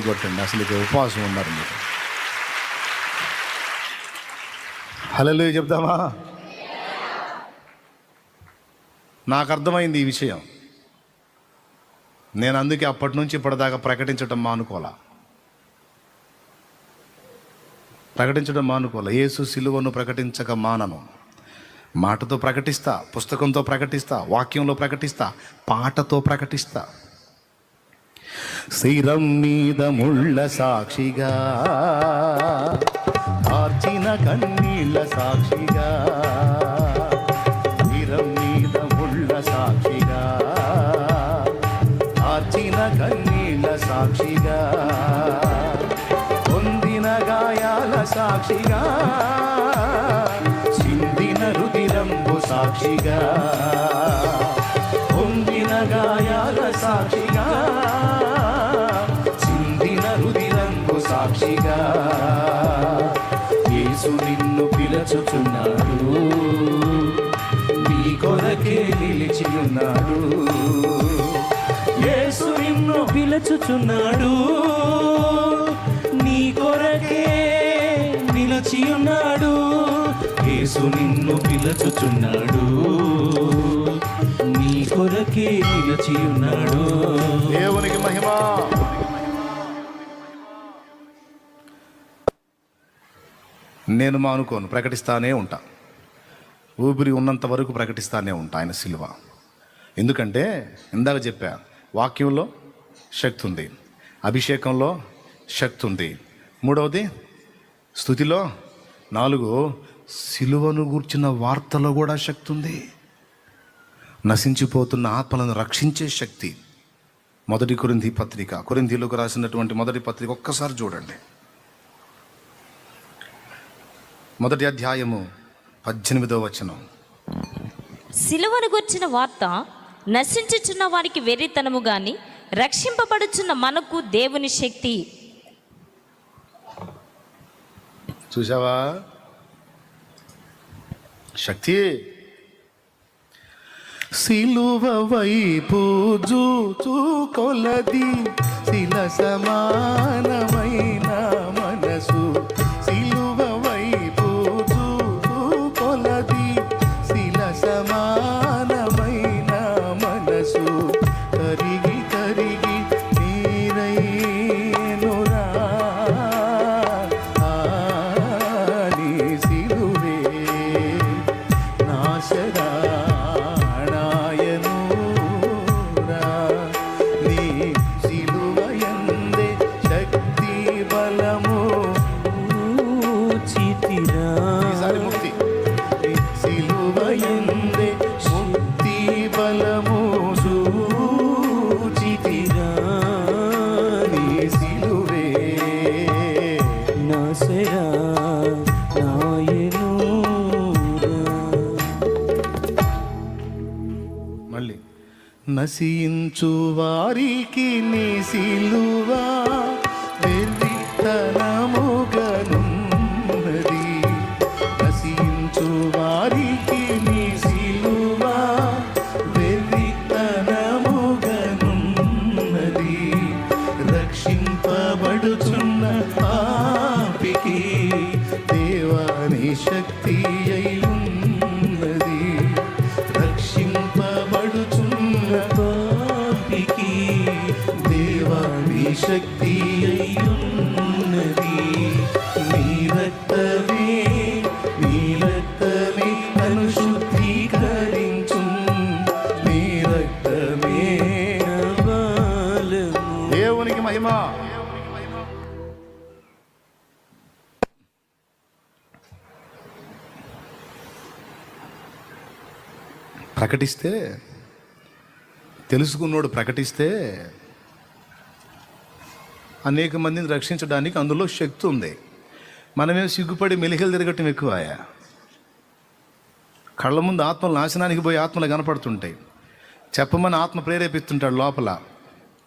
కొట్టండి. అసలు ఇక ఉపవాసం ఉన్నారు మీరు. హలో చెప్తామా నాకు అర్థమైంది ఈ విషయం. నేను అందుకే అప్పటి నుంచి ఇప్పటిదాకా ప్రకటించడం మానుకోలా ప్రకటించడం మానుకోలే యేసు సిలువను ప్రకటించక మానను. మాటతో ప్రకటిస్తా పుస్తకంతో ప్రకటిస్తా వాక్యంలో ప్రకటిస్తా పాటతో ప్రకటిస్తా. శిరం మీద ముళ్ళ సాక్షిగా ఆర్చిన కన్నీళ్ళ సాక్షిగా శిరం మీద ముళ్ళ సాక్షిగా ఆర్చిన కన్నీళ్ళ సాక్షిగా పొందిన గాయాల సాక్షిగా చిందిన రుదిరంబు సాక్షిగా. యేసు నిన్ను పిలచుచున్నాడు. నీ కొరకే నిలిచి ఉన్నాడు యేసు నిన్ను పిలచుచున్నాడు. నీ కొరకే నిలచి ఉన్నాడు యేసు నిన్ను పిలచుచున్నాడు. నీ కొరకే నిలచి ఉన్నాడు దేవునికి మహిమా. నేను మానుకోను ప్రకటిస్తానే ఉంటా. ఊపిరి ఉన్నంత వరకు ప్రకటిస్తానే ఉంటా ఆయన సిలువ. ఎందుకంటే ఇందాక చెప్పా వాక్యంలో శక్తి ఉంది అభిషేకంలో శక్తి ఉంది. మూడవది స్థుతిలో నాలుగు సిలువను గూర్చిన వార్తలో కూడా శక్తి ఉంది. నశించిపోతున్న ఆత్మలను రక్షించే శక్తి. మొదటి కొరింది పత్రిక కొరింథీలకు రాసినటువంటి మొదటి పత్రిక ఒక్కసారి చూడండి. మొదటి అధ్యాయము పద్దెనిమిదవ వచనం. సిలువను గుర్చిన వార్త నశించుచున్న వారికి వెర్రితనము గాని రక్షింపబడుచున్న మనకు దేవుని శక్తి. చూసావా శక్తి. సిలువ వైపు జూచు కొలది శిల సమానమైన మనసు. మళ్ళీ. నశించు వారికి నీ సిలువా. శక్తి అయి ఉన్నది నీ రక్తమే నీ రక్తమే నన్ను శుద్ధీకరించు నీ రక్తమే దేవునికి మహిమ. ప్రకటిస్తే తెలుసుకున్నోడు ప్రకటిస్తే అనేక మందిని రక్షించడానికి అందులో శక్తి ఉంది. మనమే సిగ్గుపడి మెలికలు తిరగటం ఎక్కువయా కళ్ళ ముందు ఆత్మలు నాశనానికి పోయి ఆత్మలు కనపడుతుంటాయి. చెప్పమని ఆత్మ ప్రేరేపిస్తుంటాడు లోపల.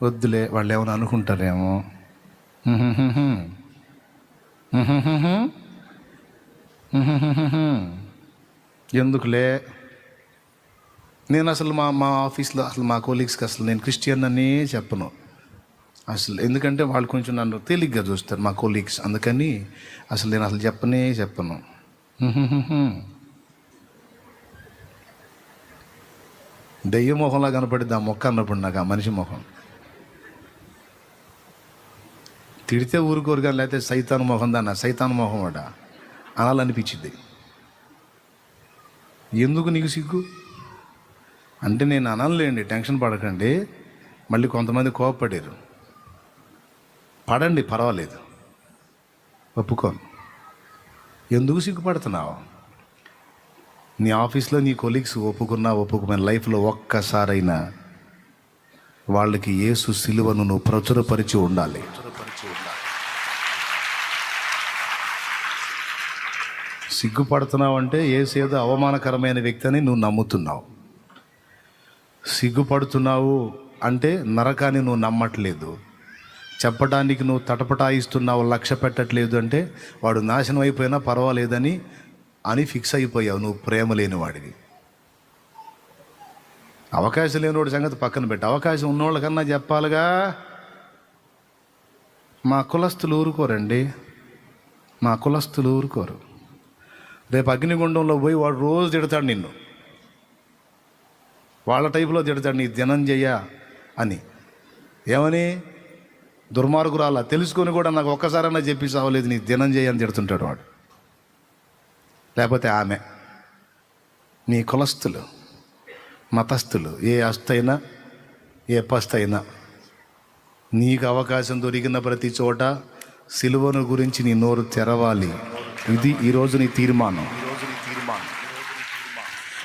వద్దులే వాళ్ళు ఏమైనా అనుకుంటారేమో. ఎందుకులే? నేను అసలు మా మా ఆఫీస్లో అసలు మా కోలీగ్స్కి అసలు నేను క్రిస్టియన్ అనే చెప్పను. అసలు ఎందుకంటే వాళ్ళు కొంచెం నన్ను తేలిగ్గా చూస్తారు మా కొలీగ్స్ అందుకని అసలు నేను అసలు చెప్పనే చెప్పను. దెయ్య మొహంలా కనపడింది ఆ మొక్క అన్నప్పుడు నాకు ఆ మనిషి మొహం. తిడితే ఊరుకోరు కానీ లేకపోతే సైతాన్ మొహం దాన్న సైతాన్ మొహం అట అనాలనిపించింది ఎందుకు నీకు సిగ్గు? అంటే నేను అనలేండి టెన్షన్ పడకండి. మళ్ళీ కొంతమంది కోపపడారు. పడండి పర్వాలేదు. ఒప్పుకోను ఎందుకు సిగ్గుపడుతున్నావు? నీ ఆఫీస్లో నీ కొలీగ్స్ ఒప్పుకున్నా ఒప్పుకున్న లైఫ్లో ఒక్కసారైనా వాళ్ళకి ఏసు సిలువను నువ్వు ప్రచురపరిచి ఉండాలి. సిగ్గుపడుతున్నావు అంటే ఏసు ఏదో అవమానకరమైన వ్యక్తి అని నువ్వు నమ్ముతున్నావు. సిగ్గుపడుతున్నావు అంటే నరకాన్ని నువ్వు నమ్మట్లేదు. చెప్పడానికి నువ్వు తటపటాయిస్తున్నావు లక్ష్య పెట్టట్లేదు అంటే వాడు నాశనం అయిపోయినా పర్వాలేదని అని ఫిక్స్ అయిపోయావు నువ్వు ప్రేమ లేని వాడివి. అవకాశం లేనివాడి సంగతి పక్కన పెట్టి. అవకాశం ఉన్నోళ్ళకన్నా చెప్పాలిగా. మా కులస్తులు ఊరుకోరండి. మా కులస్తులు ఊరుకోరు. రేపు అగ్నిగుండంలో పోయి వాడు రోజు తిడతాడు నిన్ను. వాళ్ళ టైపులో తిడతాడు నీ దినం చెయ్య అని. ఏమని? దుర్మార్గురాల తెలుసుకొని కూడా నాకు ఒక్కసారైనా చెప్పి సావలేదు నీ దినం చేయని తిడుతుంటాడు వాడు. లేకపోతే ఆమె నీ కులస్తులు మతస్థులు ఏ అస్తైనా ఏ పస్తైనా నీకు అవకాశం దొరికిన ప్రతి చోట సిలువను గురించి నీ నోరు తెరవాలి. ఇది ఈరోజు నీ తీర్మానం.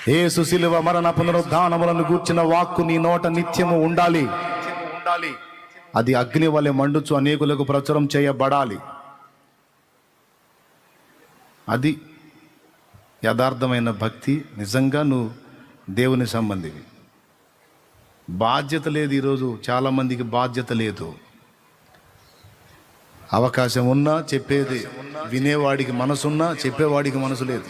ఏ సుశిలువ మరణ పునరుద్ధానములను గూర్చిన వాక్కు నీ నోట నిత్యము ఉండాలి ఉండాలి. అది అగ్ని వలె మండుచు అనేకులకు ప్రచురం చేయబడాలి. అది యథార్థమైన భక్తి నిజంగా నువ్వు దేవుని సంబంధివి. బాధ్యత లేదు ఈరోజు చాలామందికి బాధ్యత లేదు. అవకాశం ఉన్నా చెప్పేది వినేవాడికి మనసున్నా చెప్పేవాడికి మనసు లేదు.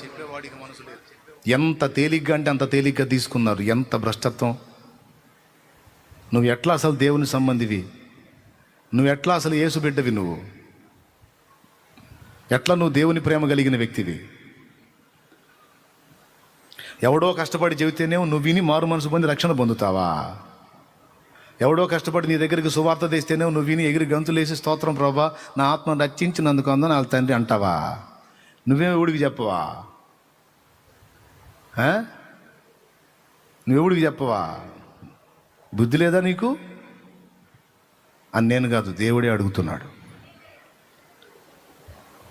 ఎంత తేలిగ్గా అంటే అంత తేలిగ్గా తీసుకున్నారు ఎంత భ్రష్టత్వం. నువ్వు ఎట్లా అసలు దేవుని సంబంధివి? నువ్వు ఎట్లా అసలు యేసు బిడ్డవి నువ్వు? ఎట్లా నువ్వు దేవుని ప్రేమ కలిగిన వ్యక్తివి? ఎవడో కష్టపడి చెబితేనేమో నువ్వు విని మారు మనసు పొంది రక్షణ పొందుతావా? ఎవడో కష్టపడి నీ దగ్గరికి సువార్త తెస్తేనే నువ్వు విని ఎగిరి గంతులేసి స్తోత్రం ప్రభా నా ఆత్మ రక్షించినందుకు అందని వాళ్ళ తండ్రి అంటావా? నువ్వేమి ఎవడికి చెప్పవా? నువ్వెవుడికి నువ్వెవడికి చెప్పవా? బుద్ధి లేదా నీకు? అని నేను కాదు దేవుడే అడుగుతున్నాడు.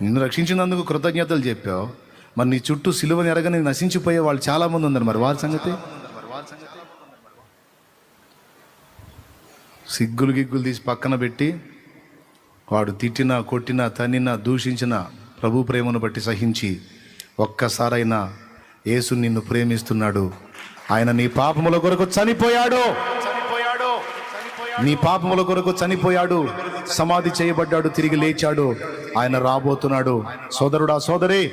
నిన్ను రక్షించినందుకు కృతజ్ఞతలు చెప్పావు. మరి నీ చుట్టూ సిలువని ఎరగని నశించిపోయే వాళ్ళు చాలామంది ఉన్నారు మరి వారి సంగతి? సిగ్గులు గిగ్గులు తీసి పక్కన పెట్టి వాడు తిట్టినా కొట్టినా తన్నినా దూషించిన ప్రభు ప్రేమను బట్టి సహించి ఒక్కసారైనా యేసు నిన్ను ప్రేమిస్తున్నాడు. ఆయన నీ పాపముల కొరకు చనిపోయాడు. నీ పాపముల కొరకు చనిపోయాడు సమాధి చేయబడ్డాడు తిరిగి లేచాడు. ఆయన రాబోతున్నాడు. సోదరుడా సోదరి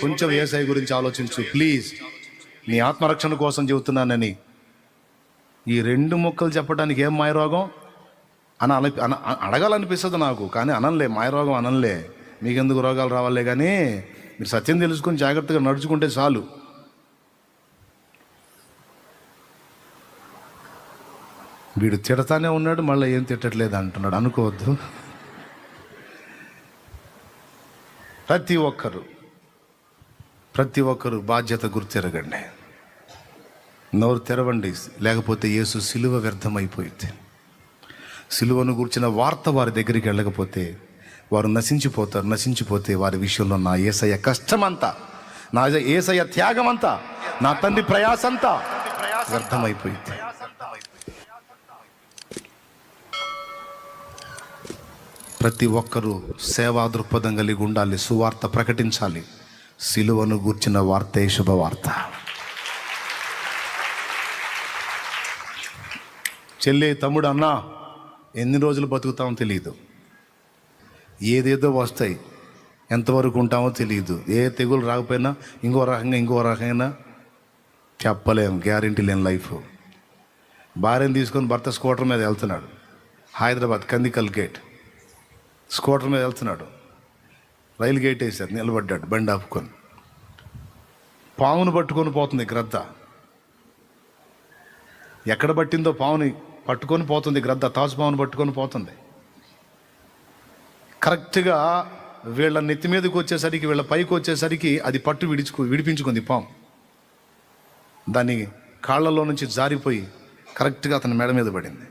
కొంచెం ఏసఐ గురించి ఆలోచించు. ప్లీజ్. నీ ఆత్మరక్షణ కోసం చెబుతున్నానని. ఈ రెండు మొక్కలు చెప్పడానికి ఏం మాయరోగం? అని అన అన- అడగాలనిపిస్తుంది నాకు కానీ అనలే మాయరోగం అనలే మీకెందుకు రోగాలు రావాలే కానీ మీరు సత్యం తెలుసుకొని జాగ్రత్తగా నడుచుకుంటే చాలు. వీడు తిడతానే ఉన్నాడు మళ్ళీ ఏం తిట్టట్లేదు అంటున్నాడు. అనుకోవద్దు. ప్రతి ఒక్కరు ప్రతి ఒక్కరు బాధ్యత గుర్తెరగండి. నోరు తెరవండి లేకపోతే యేసు సిలువ వ్యర్థమైపోయింది. సిలువను కూర్చిన వార్త వారి దగ్గరికి వెళ్ళకపోతే వారు నశించిపోతారు నశించిపోతే వారి విషయంలో నా ఏసయ్య కష్టమంతా నా ఏసయ్య త్యాగమంతా నా తండ్రి ప్రయాసంతా వ్యర్థమైపోయింది. ప్రతి ఒక్కరూ సేవా దృక్పథం కలిగి ఉండాలి సువార్త ప్రకటించాలి. సిలువను గూర్చిన వార్తే శుభవార్త. చెల్లి తమ్ముడు అన్నా ఎన్ని రోజులు బతుకుతామో తెలియదు ఏదేదో వస్తాయి. ఎంతవరకు ఉంటామో తెలియదు ఏ తెగులు రాకపోయినా ఇంకో రకంగా ఇంకో రకంగా చెప్పలేం గ్యారంటీ లేని లైఫ్. భార్యను తీసుకొని భర్త స్కూటర్ మీద వెళ్తున్నాడు. హైదరాబాద్ కందికల్ గేట్. స్కూటర్ మీద వెళ్తున్నాడు. రైలు గేట్ వేశారు నిలబడ్డాడు బండి ఆపుకొని. పామును పట్టుకొని పోతుంది గ్రద్ద. ఎక్కడ పట్టిందో పాముని పట్టుకొని పోతుంది గ్రద్ద తాజు పామును పట్టుకొని పోతుంది. కరెక్ట్గా వీళ్ళ నెత్తి మీదకి వచ్చేసరికి వీళ్ళ పైకి వచ్చేసరికి అది పట్టు విడిచుకు విడిపించుకుంది పాము. దాన్ని కాళ్ళలో నుంచి జారిపోయి కరెక్ట్గా అతని మెడ మీద పడింది.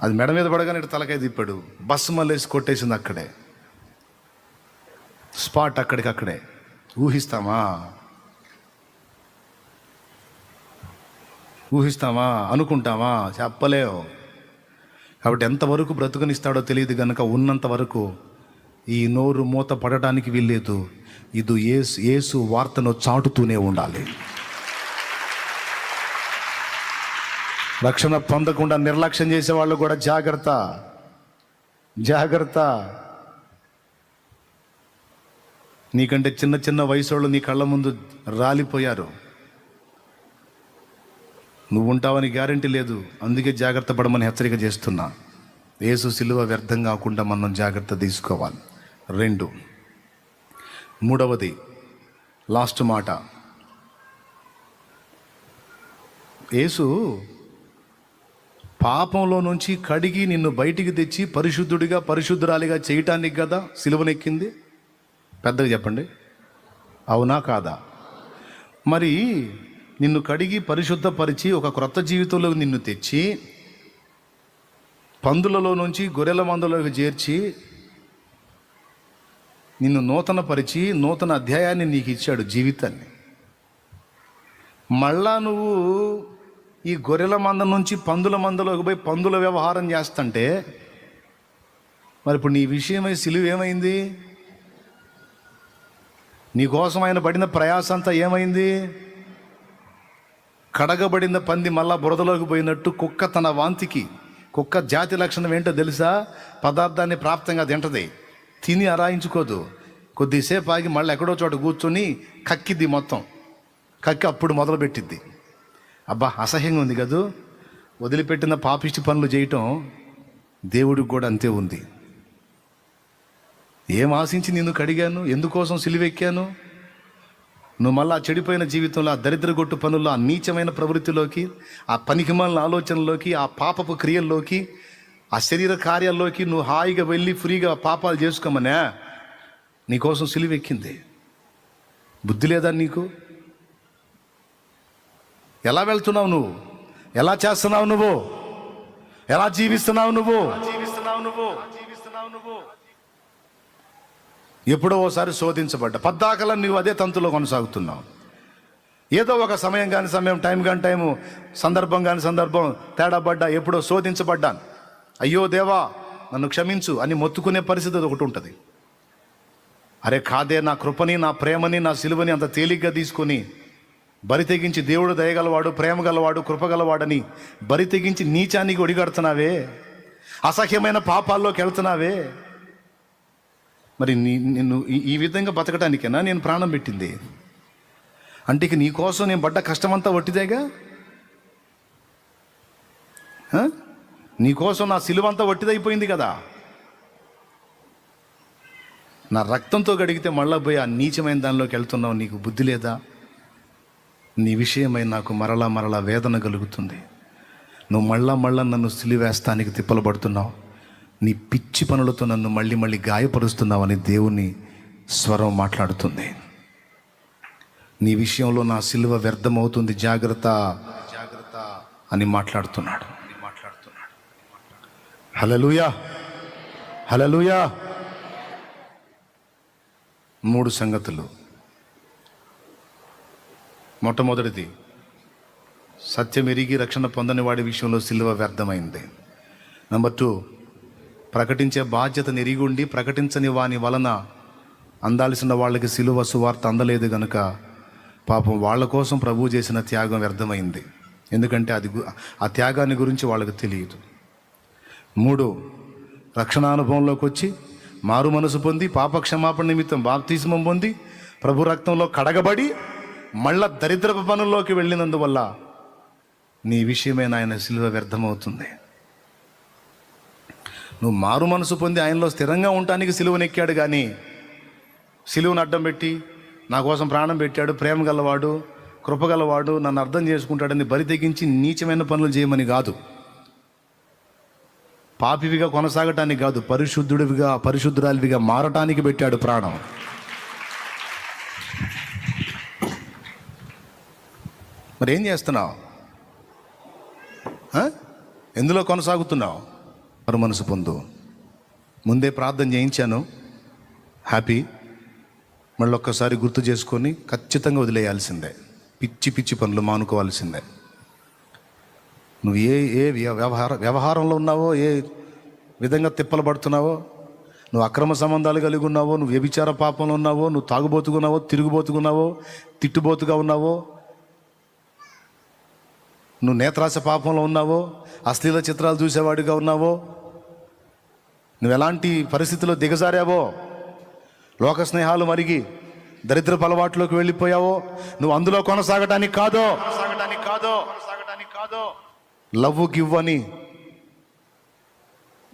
అది మెడ మీద పడగానే ఇటు తలకాయ తిప్పాడు. బస్సు మళ్ళేసి కొట్టేసింది అక్కడే. స్పాట్ అక్కడికక్కడే ఊహిస్తామా? ఊహిస్తామా? అనుకుంటామా? చెప్పలేవు. కాబట్టి ఎంతవరకు బ్రతుకునిస్తాడో తెలియదు కనుక ఉన్నంత వరకు ఈ నోరు మూత పడటానికి వీల్లేదు. ఇది ఏసు ఏసు వార్తను చాటుతూనే ఉండాలి. రక్షణ పొందకుండా నిర్లక్ష్యం చేసే వాళ్ళు కూడా జాగ్రత్త. జాగ్రత్త. నీకంటే చిన్న చిన్న వయసు వాళ్ళు నీ కళ్ళ ముందు రాలిపోయారు. నువ్వు ఉంటావని గ్యారంటీ లేదు. అందుకే జాగ్రత్త పడమని హెచ్చరిక చేస్తున్నా. యేసు సిలువ వ్యర్థం కాకుండా మనం జాగ్రత్త తీసుకోవాలి. రెండు. మూడవది. లాస్ట్ మాట. యేసు పాపంలో నుంచి కడిగి నిన్ను బయటికి తెచ్చి పరిశుద్ధుడిగా పరిశుద్ధురాలిగా చేయటానికి కదా సిలువనెక్కింది? పెద్దగా చెప్పండి. అవునా కాదా? మరి నిన్ను కడిగి పరిశుద్ధపరిచి ఒక క్రొత్త జీవితంలో నిన్ను తెచ్చి పందులలో నుంచి గొర్రెల మందులోకి చేర్చి నిన్ను నూతన పరిచి నూతన అధ్యాయాన్ని నీకు ఇచ్చాడు జీవితాన్ని. మళ్ళా నువ్వు ఈ గొర్రెల మంద నుంచి పందుల మందలోకి పోయి పందుల వ్యవహారం చేస్తుంటే మరి ఇప్పుడు నీ విషయమై సిలువ ఏమైంది? నీకోసం ఆయన పడిన ప్రయాస అంతా ఏమైంది? కడగబడిన పంది మళ్ళా బురదలోకి పోయినట్టు కుక్క తన వాంతికి కుక్క జాతి లక్షణం ఏంటో తెలుసా? పదార్థాన్ని ప్రాప్తంగా తింటది. తిని అరాయించుకోదు కొద్దిసేపు ఆగి మళ్ళీ ఎక్కడో చోట కూర్చొని కక్కిద్ది మొత్తం. కక్కి అప్పుడు మొదలుపెట్టిద్ది. అబ్బా అసహ్యంగా ఉంది కదూ? వదిలిపెట్టిన పాపిష్టి పనులు చేయటం దేవుడికి కూడా అంతే ఉంది. ఏం ఆశించి నిన్ను కడిగాను? ఎందుకోసం సిలివెక్కాను? నువ్వు మళ్ళీ ఆ చెడిపోయిన జీవితంలో ఆ దరిద్ర గొట్టు పనుల్లో ఆ నీచమైన ప్రవృత్తిలోకి ఆ పనికిమాలిన ఆలోచనలోకి ఆ పాపపు క్రియల్లోకి ఆ శరీర కార్యాల్లోకి నువ్వు హాయిగా వెళ్ళి ఫ్రీగా పాపాలు చేసుకోమనే? నీకోసం సిలివెక్కింది. బుద్ధి లేదా నీకు? ఎలా వెళ్తున్నావు నువ్వు? ఎలా చేస్తున్నావు నువ్వు? ఎలా జీవిస్తున్నావు నువ్వు? జీవిస్తున్నావు నువ్వు జీవిస్తున్నావు నువ్వు ఎప్పుడో ఓసారి శోధించబడ్డా. పద్దాకలా నువ్వు అదే తంతులో కొనసాగుతున్నావు. ఏదో ఒక సమయం కాని సమయం టైం కాని టైము సందర్భం కాని సందర్భం తేడా పడ్డా ఎప్పుడో శోధించబడ్డాను అయ్యో దేవా నన్ను క్షమించు అని మొత్తుకునే పరిస్థితి ఒకటి ఉంటుంది. అరే కాదే నా కృపని నా ప్రేమని నా సిలువని అంత తేలిగ్గా తీసుకొని బరి తెగించి దేవుడు దయగలవాడు ప్రేమ గలవాడు కృప బరి తెగించి నీచానికి ఒడిగడుతున్నావే. అసహ్యమైన పాపాల్లోకి వెళ్తున్నావే. మరి నీ నిన్ను ఈ- ఈ విధంగా బతకడానికేనా నేను ప్రాణం పెట్టింది? అంటే ఇక నీకోసం నేను పడ్డ కష్టమంతా వట్టిదేగా నీకోసం నా సిలువంతా వట్టిదైపోయింది కదా. నా రక్తంతో గడిగితే మళ్ళా పోయి ఆ నీచమైన దానిలోకి వెళ్తున్నావు నీకు బుద్ధి లేదా? నీ విషయమై నాకు మరలా మరలా వేదన కలుగుతుంది. నువ్వు మళ్ళా మళ్ళా నన్ను సిలివేస్తానికి తిప్పలు పడుతున్నావు నీ పిచ్చి పనులతో నన్ను మళ్ళీ మళ్ళీ గాయపరుస్తున్నావని దేవుని స్వరం మాట్లాడుతుంది. నీ విషయంలో నా సిలువ వ్యర్థమవుతుంది. జాగ్రత్త జాగ్రత్త అని మాట్లాడుతున్నాడు. మాట్లాడుతున్నాడు హలలుయా హలలుయా మూడు సంగతులు. మొట్టమొదటిది సత్యం ఎరిగి రక్షణ పొందని వాడి విషయంలో సిలువ వ్యర్థమైంది. నెంబర్ టూ ప్రకటించే బాధ్యత నెరిగుండి ప్రకటించని వాని వలన అందాల్సిన వాళ్ళకి సిలువ సువార్త అందలేదు గనుక పాపం వాళ్ళ కోసం ప్రభు చేసిన త్యాగం వ్యర్థమైంది. ఎందుకంటే అది ఆ త్యాగాన్ని గురించి వాళ్ళకి తెలియదు. మూడు రక్షణానుభవంలోకి వచ్చి మారు మనసు పొంది పాప క్షమాపణ నిమిత్తం బాప్తిస్మం పొంది ప్రభు రక్తంలో కడగబడి మళ్ళా దరిద్రపు పనుల్లోకి వెళ్ళినందువల్ల నీ విషయమే నాయన సిలువ వ్యర్థమవుతుంది. నువ్వు మారు మనసు పొంది ఆయనలో స్థిరంగా ఉండటానికి సిలువనెక్కాడు కానీ సిలువను అడ్డం పెట్టి నా కోసం ప్రాణం పెట్టాడు ప్రేమ గలవాడు కృపగలవాడు నన్ను అర్థం చేసుకుంటాడని బరి తెగించి నీచమైన పనులు చేయమని కాదు. పాపివిగా కొనసాగటానికి కాదు పరిశుద్ధుడివిగా పరిశుద్ధురాలివిగా మారటానికి పెట్టాడు ప్రాణం. మరి ఏం చేస్తున్నావు ఎందులో కొనసాగుతున్నావు? మరి మనసు పొందు. ముందే ప్రార్థన చేయించాను. హ్యాపీ. మళ్ళీ ఒక్కసారి గుర్తు చేసుకొని ఖచ్చితంగా వదిలేయాల్సిందే. పిచ్చి పిచ్చి పనులు మానుకోవాల్సిందే. నువ్వు ఏ ఏ వ్య- వ్యవహార వ్యవహారంలో ఉన్నావో ఏ విధంగా తిప్పలు పడుతున్నావో నువ్వు అక్రమ సంబంధాలు కలిగి ఉన్నావో నువ్వు వ్యభిచార పాపంలో ఉన్నావో నువ్వు తాగుబోతుకున్నావో తిరుగుబోతుకున్నావో తిట్టుబోతుగా ఉన్నావో నువ్వు నేత్రాస పాపంలో ఉన్నావో అశ్లీల చిత్రాలు చూసేవాడిగా ఉన్నావో నువ్వు ఎలాంటి పరిస్థితిలో దిగజారావో లోక స్నేహాలు మరిగి దరిద్రపు అలవాట్లోకి వెళ్ళిపోయావో నువ్వు అందులో కొనసాగటానికి కాదో కొనసాగటానికి కాదో కొనసాగటానికి కాదో లవ్ గివ్ అని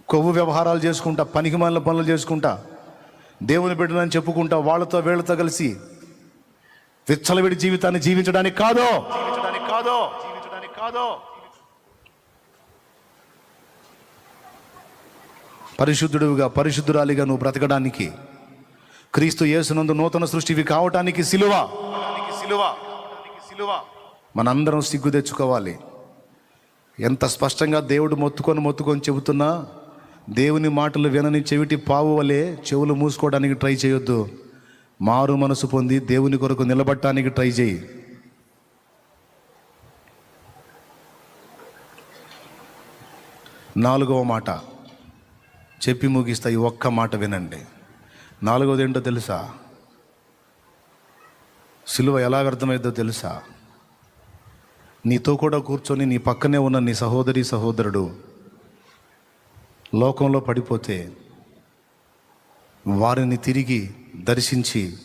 కొవ్వు వ్యవహారాలు చేసుకుంటా పనికి మాలిన పనులు చేసుకుంటా దేవుని బిడ్డనని చెప్పుకుంటా వాళ్ళతో వీళ్ళతో కలిసి విచ్చలవిడి జీవితాన్ని జీవించడానికి కాదో జీవించడానికి కాదో కాదో. పరిశుద్ధుడివిగా పరిశుద్ధురాలిగా నువ్వు బ్రతకడానికి క్రీస్తు యేసునందు నూతన సృష్టివి కావటానికి సిలువ. సిలువ. సిలువ. మనందరం సిగ్గు తెచ్చుకోవాలి. ఎంత స్పష్టంగా దేవుడు మొత్తుకొని మొత్తుకొని చెబుతున్నా దేవుని మాటలు వినని చెవిటి పావు వలె చెవులు మూసుకోవడానికి ట్రై చేయొద్దు. మారు మనసు పొంది దేవుని కొరకు నిలబడటానికి ట్రై చేయి. నాలుగవ మాట. చెప్పి ముగిస్తా ఈ ఒక్క మాట వినండి. నాలుగవది ఏంటో తెలుసా? సిలువ ఎలా వ్యర్థమైందో తెలుసా? నీతో కూడా కూర్చొని నీ పక్కనే ఉన్న నీ సహోదరి సహోదరుడు లోకంలో పడిపోతే వారిని తిరిగి దర్శించి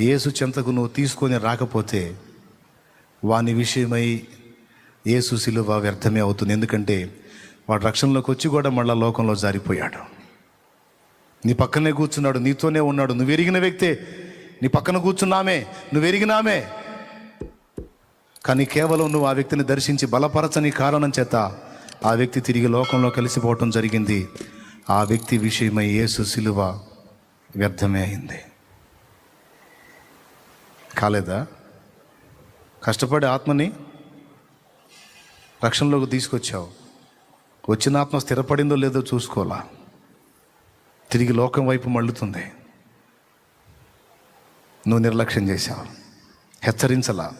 యేసు చెంతకు నువ్వు తీసుకొని రాకపోతే వాని విషయమై యేసు సిలువ వ్యర్థమే అవుతుంది. ఎందుకంటే వాడు రక్షణలోకి వచ్చి కూడా మళ్ళా లోకంలో జారిపోయాడు. నీ పక్కనే కూర్చున్నాడు నీతోనే ఉన్నాడు. నువ్వు ఎరిగిన వ్యక్తే నీ పక్కన కూర్చున్నామే నువ్వు ఎరిగినామే. కానీ కేవలం నువ్వు ఆ వ్యక్తిని దర్శించి బలపరచని కారణం చేత ఆ వ్యక్తి తిరిగి లోకంలో కలిసిపోవటం జరిగింది. ఆ వ్యక్తి విషయమై యేసు సిలువ వ్యర్థమే అయింది. కాలేదా? కష్టపడి ఆత్మని రక్షణలోకి తీసుకొచ్చావు. వచ్చిన ఆత్మ స్థిరపడిందో లేదో చూసుకోవాలా? తిరిగి లోకం వైపు మళ్ళుతుంది. నువ్వు నిర్లక్ష్యం చేశావు. హెచ్చరించలా.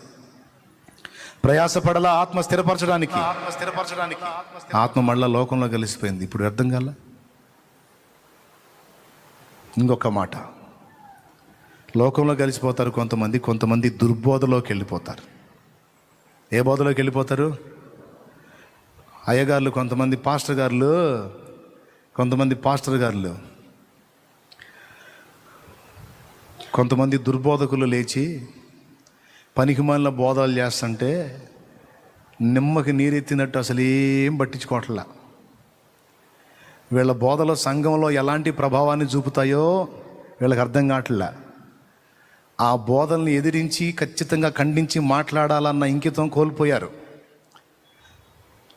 ప్రయాసపడలా ఆత్మ స్థిరపరచడానికి ఆత్మ స్థిరపరచడానికి. ఆత్మ మళ్ళా లోకంలో కలిసిపోయింది. ఇప్పుడు అర్థం కాల? ఇంకొక మాట. లోకంలో కలిసిపోతారు కొంతమంది కొంతమంది దుర్బోధలోకి వెళ్ళిపోతారు. ఏ బోధలోకి వెళ్ళిపోతారు? అయ్యగారులు కొంతమంది పాస్టర్ గారులు కొంతమంది పాస్టర్ గారులు. కొంతమంది దుర్బోధకులు లేచి పనికిమాలిన బోధాలు చేస్తుంటే నిమ్మకి నీరెత్తినట్టు అసలు ఏం పట్టించుకోవట్లా. వీళ్ళ బోధలో సంఘంలో ఎలాంటి ప్రభావాన్ని చూపుతాయో వీళ్ళకి అర్థం కావట్లా. ఆ బోధల్ని ఎదిరించి ఖచ్చితంగా ఖండించి మాట్లాడాలన్న ఇంకితం కోల్పోయారు.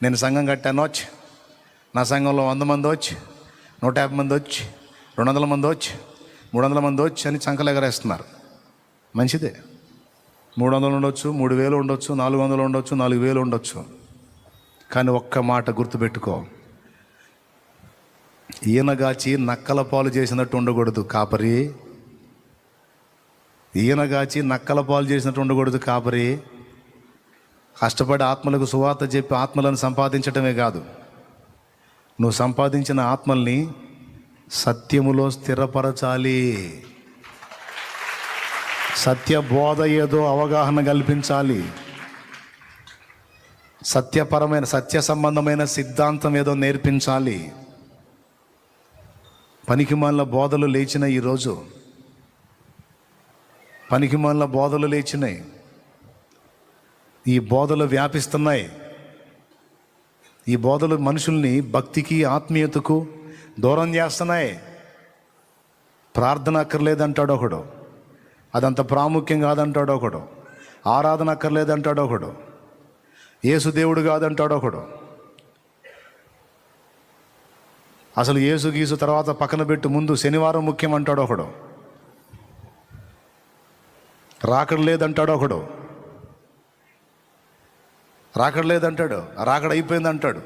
నేను సంఘం కట్టాను వచ్చి. నా సంఘంలో వంద మంది వచ్చి నూట యాభై మంది వచ్చి రెండు వందల మంది వచ్చి మూడు వందల మంది వచ్చి అని చంకలు ఎగరేస్తున్నారు. మంచిదే. మూడు వందలు ఉండొచ్చు మూడు వేలు ఉండొచ్చు నాలుగు వందలు ఉండొచ్చు నాలుగు వేలు ఉండొచ్చు. కానీ ఒక్క మాట గుర్తుపెట్టుకో. ఈయనగాచి నక్కల పాలు చేసినట్టు ఉండకూడదు కాపరి. ఈయనగాచి నక్కల పాలు చేసినట్టు ఉండకూడదు కాపరి. కష్టపడి ఆత్మలకు సువార్త చెప్పి ఆత్మలను సంపాదించటమే కాదు. నువ్వు సంపాదించిన ఆత్మల్ని సత్యములో స్థిరపరచాలి. సత్య బోధ ఏదో అవగాహన కల్పించాలి. సత్యపరమైన సత్య సంబంధమైన సిద్ధాంతం ఏదో నేర్పించాలి. పనికిమాల బోధలు లేచినాయి ఈరోజు. పనికిమాల బోధలు లేచినాయి. ఈ బోధలు వ్యాపిస్తున్నాయి. ఈ బోధలు మనుషుల్ని భక్తికి ఆత్మీయతకు దూరం చేస్తున్నాయి. ప్రార్థన అక్కర్లేదంటాడు ఒకడు. అదంత ప్రాముఖ్యం కాదంటాడు ఒకడు. ఆరాధన అక్కర్లేదంటాడు ఒకడు. యేసు దేవుడు కాదంటాడు ఒకడు. అసలు యేసు గీసు తర్వాత పక్కన పెట్టు ముందు శనివారం ముఖ్యం అంటాడు ఒకడు. రాకడు లేదంటాడు ఒకడు. రాకడ లేదంటాడు రాకడ అయిపోయింది అంటాడు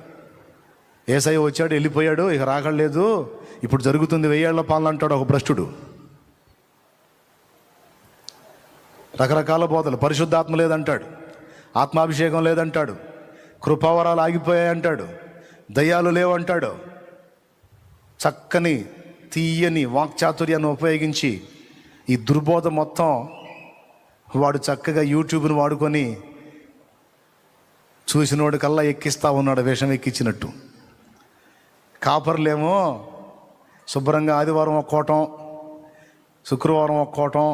ఏసఐ వచ్చాడు వెళ్ళిపోయాడు ఇక రాకడ లేదు ఇప్పుడు జరుగుతుంది వెయ్యేళ్ళ పాలన అంటాడు ఒక భ్రష్టుడు. రకరకాల బోధలు. పరిశుద్ధాత్మ లేదంటాడు. ఆత్మాభిషేకం లేదంటాడు. కృపావరాలు ఆగిపోయాయి అంటాడు దయ్యాలు లేవంటాడు. చక్కని తీయని వాక్చాతుర్యాన్ని ఉపయోగించి ఈ దుర్బోధ మొత్తం వాడు చక్కగా యూట్యూబ్ను వాడుకొని చూసినోడు కల్లా ఎక్కిస్తా ఉన్నాడు వేషం ఎక్కించినట్టు కాపర్లేమో శుభ్రంగా ఆదివారం ఒక్కోటం శుక్రవారం ఒక్కోటం